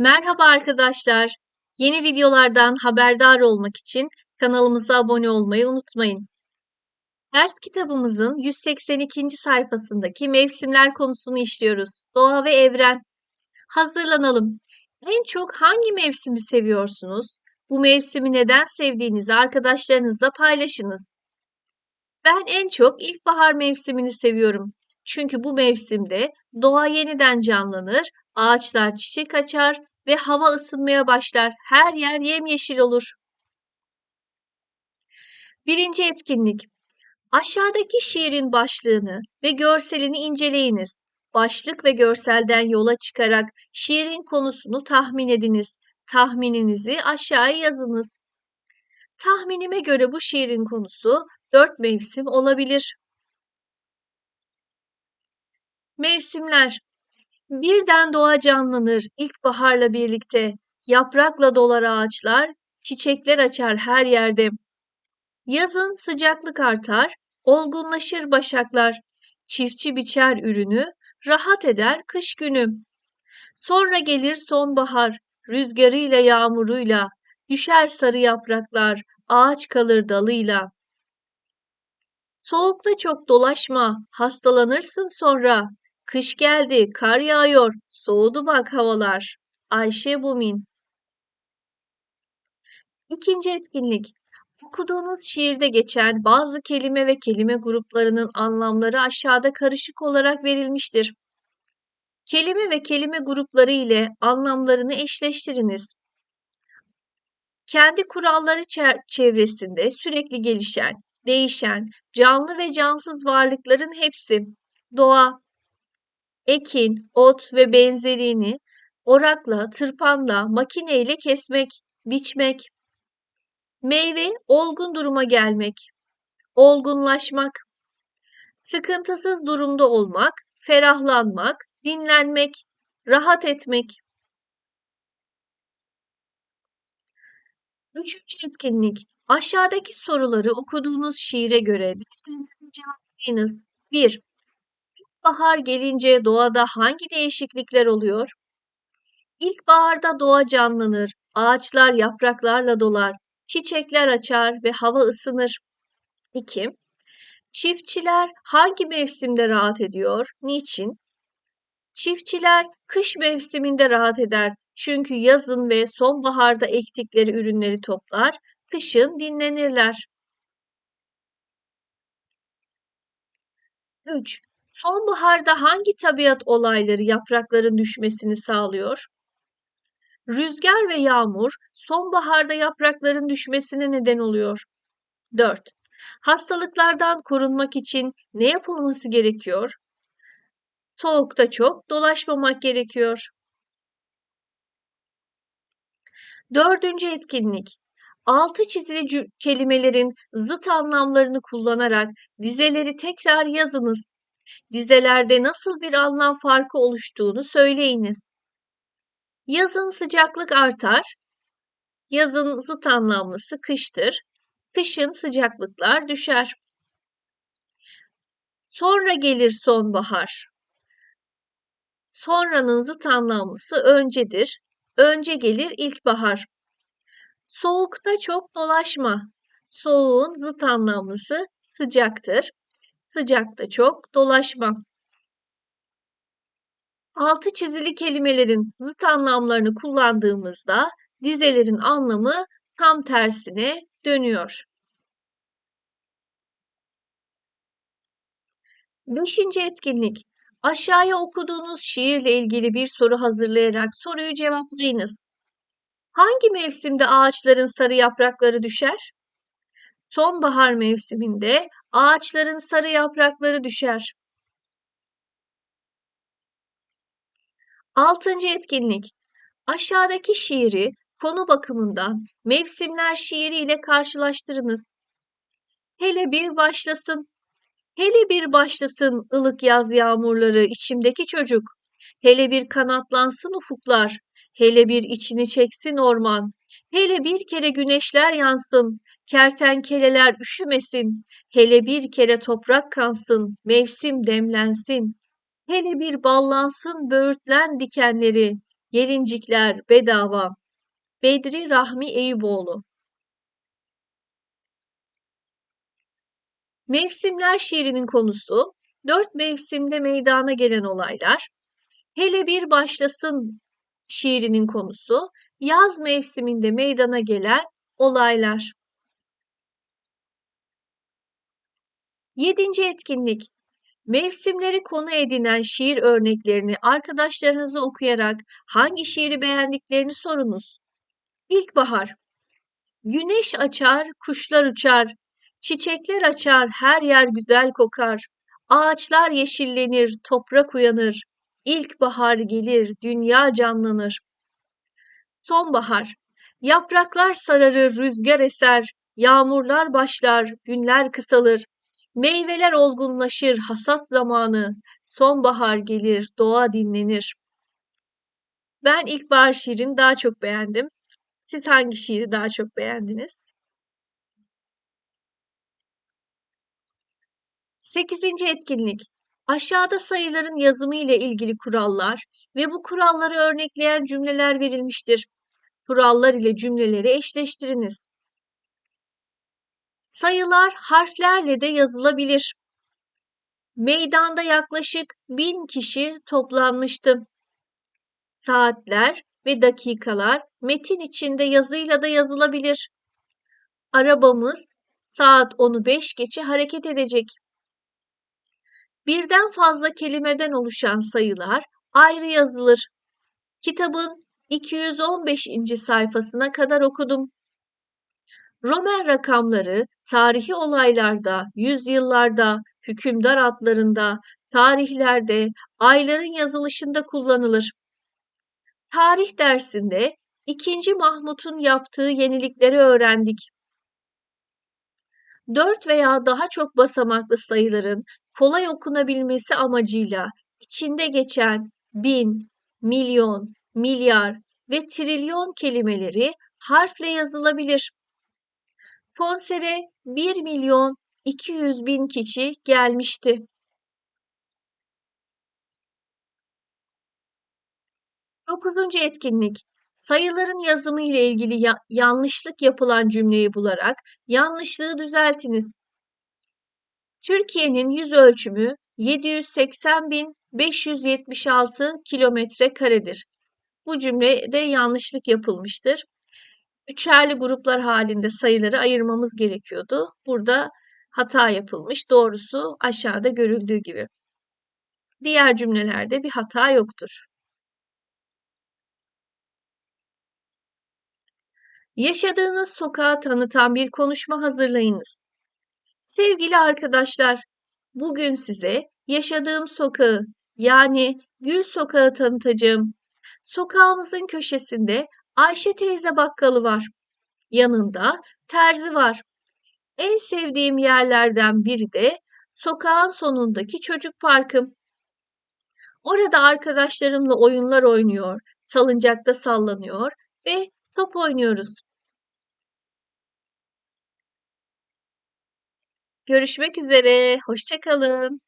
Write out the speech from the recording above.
Merhaba arkadaşlar. Yeni videolardan haberdar olmak için kanalımıza abone olmayı unutmayın. Ders kitabımızın 182. sayfasındaki mevsimler konusunu işliyoruz. Doğa ve evren. Hazırlanalım. En çok hangi mevsimi seviyorsunuz? Bu mevsimi neden sevdiğinizi arkadaşlarınızla paylaşınız. Ben en çok ilkbahar mevsimini seviyorum. Çünkü bu mevsimde doğa yeniden canlanır, ağaçlar çiçek açar ve hava ısınmaya başlar. Her yer yemyeşil olur. Birinci etkinlik. Aşağıdaki şiirin başlığını ve görselini inceleyiniz. Başlık ve görselden yola çıkarak şiirin konusunu tahmin ediniz. Tahmininizi aşağıya yazınız. Tahminime göre bu şiirin konusu dört mevsim olabilir. Mevsimler Birden doğa canlanır ilkbaharla birlikte. Yaprakla dolar ağaçlar, çiçekler açar her yerde. Yazın sıcaklık artar, olgunlaşır başaklar. Çiftçi biçer ürünü, rahat eder kış günü. Sonra gelir sonbahar, rüzgarıyla yağmuruyla, düşer sarı yapraklar, ağaç kalır dalıyla. Soğukta çok dolaşma, hastalanırsın sonra. Kış geldi, kar yağıyor, soğudu bak havalar. Ayşe Bumin İkinci etkinlik. Okuduğunuz şiirde geçen bazı kelime ve kelime gruplarının anlamları aşağıda karışık olarak verilmiştir. Kelime ve kelime grupları ile anlamlarını eşleştiriniz. Kendi kuralları çevresinde sürekli gelişen, değişen, canlı ve cansız varlıkların hepsi doğa, ekin, ot ve benzerini orakla, tırpanla, makineyle kesmek, biçmek. Meyve olgun duruma gelmek, olgunlaşmak. Sıkıntısız durumda olmak, ferahlanmak, dinlenmek, rahat etmek. Üçüncü etkinlik. Aşağıdaki soruları okuduğunuz şiire göre defterinize cevaplayınız. 1. İlkbahar gelince doğada hangi değişiklikler oluyor? İlkbaharda doğa canlanır, ağaçlar yapraklarla dolar, çiçekler açar ve hava ısınır. 2. Çiftçiler hangi mevsimde rahat ediyor? Niçin? Çiftçiler kış mevsiminde rahat eder. Çünkü yazın ve sonbaharda ektikleri ürünleri toplar, kışın dinlenirler. 3. Sonbaharda hangi tabiat olayları yaprakların düşmesini sağlıyor? Rüzgar ve yağmur sonbaharda yaprakların düşmesine neden oluyor. 4. Hastalıklardan korunmak için ne yapılması gerekiyor? Soğukta çok dolaşmamak gerekiyor. Dördüncü etkinlik. Altı çizili kelimelerin zıt anlamlarını kullanarak dizeleri tekrar yazınız dizelerde nasıl bir anlam farkı oluştuğunu söyleyiniz. Yazın sıcaklık artar. Yazın zıt anlamlısı kıştır. Kışın sıcaklıklar düşer. Sonra gelir sonbahar. Sonranın zıt anlamlısı öncedir. Önce gelir ilkbahar. Soğukta çok dolaşma. Soğuğun zıt anlamlısı sıcaktır. Sıcakta çok dolaşma. Altı çizili kelimelerin zıt anlamlarını kullandığımızda dizelerin anlamı tam tersine dönüyor. Beşinci etkinlik. Aşağıya okuduğunuz şiirle ilgili bir soru hazırlayarak soruyu cevaplayınız. Hangi mevsimde ağaçların sarı yaprakları düşer? Sonbahar mevsiminde ağaçların sarı yaprakları düşer. Altıncı etkinlik. Aşağıdaki şiiri konu bakımından mevsimler şiiri ile karşılaştırınız. Hele bir başlasın, hele bir başlasın ılık yaz yağmurları içimdeki çocuk. Hele bir kanatlansın ufuklar, hele bir içini çeksin orman. Hele bir kere güneşler yansın, kertenkeleler üşümesin. Hele bir kere toprak kansın, mevsim demlensin. Hele bir ballansın böğürtlen dikenleri, Gelincikler bedava. Bedri Rahmi Eyüboğlu Mevsimler şiirinin konusu, dört mevsimde meydana gelen olaylar. Hele bir başlasın şiirinin konusu, yaz mevsiminde meydana gelen olaylar. Yedinci etkinlik, mevsimleri konu edinen şiir örneklerini arkadaşlarınıza okuyarak hangi şiiri beğendiklerini sorunuz. İlkbahar, güneş açar, kuşlar uçar, çiçekler açar, her yer güzel kokar. Ağaçlar yeşillenir, toprak uyanır. İlkbahar gelir, dünya canlanır. Sonbahar, yapraklar sararır, rüzgar eser, yağmurlar başlar, günler kısalır. Meyveler olgunlaşır, hasat zamanı. Sonbahar gelir, doğa dinlenir. Ben ilkbahar şiirini daha çok beğendim. Siz hangi şiiri daha çok beğendiniz? Sekizinci etkinlik. Aşağıda sayıların yazımı ile ilgili kurallar ve bu kuralları örnekleyen cümleler verilmiştir. Kurallar ile cümleleri eşleştiriniz. Sayılar harflerle de yazılabilir. Meydanda yaklaşık bin kişi toplanmıştı. Saatler ve dakikalar metin içinde yazıyla da yazılabilir. Arabamız saat 10'u 5 geçe hareket edecek. Birden fazla kelimeden oluşan sayılar ayrı yazılır. Kitabın 215. sayfasına kadar okudum. Roman rakamları tarihi olaylarda, yüzyıllarda, hükümdar adlarında, tarihlerde, ayların yazılışında kullanılır. Tarih dersinde 2. Mahmut'un yaptığı yenilikleri öğrendik. 4 veya daha çok basamaklı sayıların kolay okunabilmesi amacıyla içinde geçen bin, milyon, milyar ve trilyon kelimeleri harfle yazılabilir. Konsere 1 milyon 200 bin kişi gelmişti. Dokuzuncu etkinlik. Sayıların yazımı ile ilgili ya yanlışlık yapılan cümleyi bularak yanlışlığı düzeltiniz. Türkiye'nin yüz ölçümü 780.576 kilometre karedir. Bu cümlede yanlışlık yapılmıştır. Üçerli gruplar halinde sayıları ayırmamız gerekiyordu. Burada hata yapılmış. Doğrusu aşağıda görüldüğü gibi. Diğer cümlelerde bir hata yoktur. Yaşadığınız sokağı tanıtan bir konuşma hazırlayınız. Sevgili arkadaşlar, bugün size yaşadığım sokağı yani Gül Sokağı tanıtacağım. Sokağımızın köşesinde Ayşe teyze bakkalı var. Yanında terzi var. En sevdiğim yerlerden biri de sokağın sonundaki çocuk parkım. Orada arkadaşlarımla oyunlar oynuyor, salıncakta sallanıyor ve top oynuyoruz. Görüşmek üzere, hoşça kalın.